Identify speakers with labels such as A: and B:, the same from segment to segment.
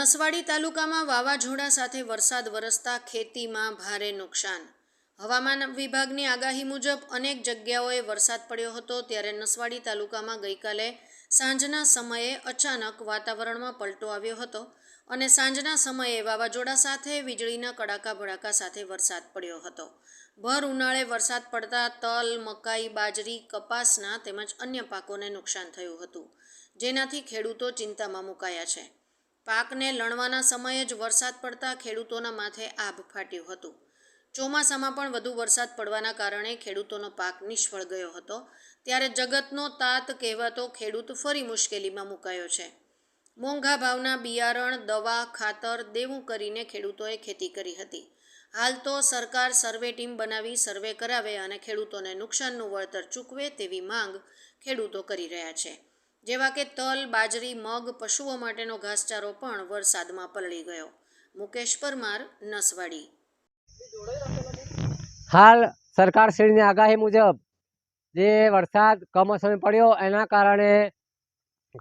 A: નસવાડી તાલુકામાં વાવાઝોડા સાથે વરસાદ વરસતા ખેતીમાં ભારે નુકસાન. હવામાન વિભાગની આગાહી મુજબ અનેક જગ્યાઓએ વરસાદ પડ્યો હતો ત્યારે નસવાડી તાલુકામાં ગઈકાલે સાંજના સમયે અચાનક વાતાવરણમાં પલટો આવ્યો હતો અને સાંજના સમયે વાવાઝોડા સાથે વીજળીના કડાકા ભડાકા સાથે વરસાદ પડ્યો હતો. ભર ઉનાળે વરસાદ પડતા તલ, મકાઈ, બાજરી, કપાસના તેમજ અન્ય પાકોને નુકસાન થયું હતું. જેનાથી ખેડૂતો ચિંતામાં મુકાયા છે. પાકને લણવાના સમયે જ વરસાદ પડતા ખેડૂતોના માથે આભ ફાટ્યું હતું. ચોમાસામાં પણ વધુ વરસાદ પડવાના કારણે ખેડૂતોનો પાક નિષ્ફળ ગયો હતો. ત્યારે જગતનો તાત કહેવાતો ખેડૂત ફરી મુશ્કેલીમાં મુકાયો છે. મોંઘા ભાવના બિયારણ, દવા, ખાતર દેવું કરીને ખેડૂતોએ ખેતી કરી હતી. હાલ તો સરકાર સર્વે ટીમ બનાવી સર્વે કરાવે અને ખેડૂતોને નુકસાનનું વળતર ચૂકવે તેવી માંગ ખેડૂતો કરી રહ્યા છે. જેવા કે તલ, બાજરી, મગ, પશુઓ માટેનો ઘાસચારો પણ વરસાદમાં પલળી ગયો. મુકેશ પરમાર, નસવાડી.
B: હાલ સરકારશ્રીની આગાહી મુજબ જે વરસાદ કમોસમે પડ્યો, એના કારણે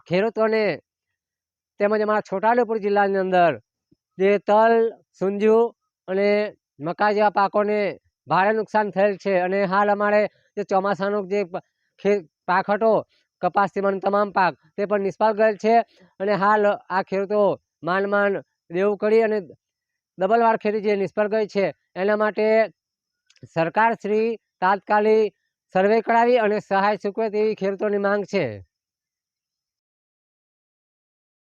B: ખેડૂતોને તેમજ અમારા છોટાઉદેપુર જિલ્લાની અંદર જે તલ, સુંજુ અને મકા જેવા પાકોને ભારે નુકસાન થયેલ છે અને હાલ અમારે જે ચોમાસાનો જે પાખટો કપાસ સીમાંડ તમામ પાક તે પણ નિષ્ફળ ગયેલ છે. અને હાલ આ ખેડૂતો માંડ માંડ દેવું કરી અને ડબલવાળ ખેતી જે નિષ્ફળ ગઈ છે, એના માટે સરકારશ્રી તાત્કાલિક સર્વે કરાવી અને સહાય ચૂકવે તેવી ખેડૂતોની માંગ છે.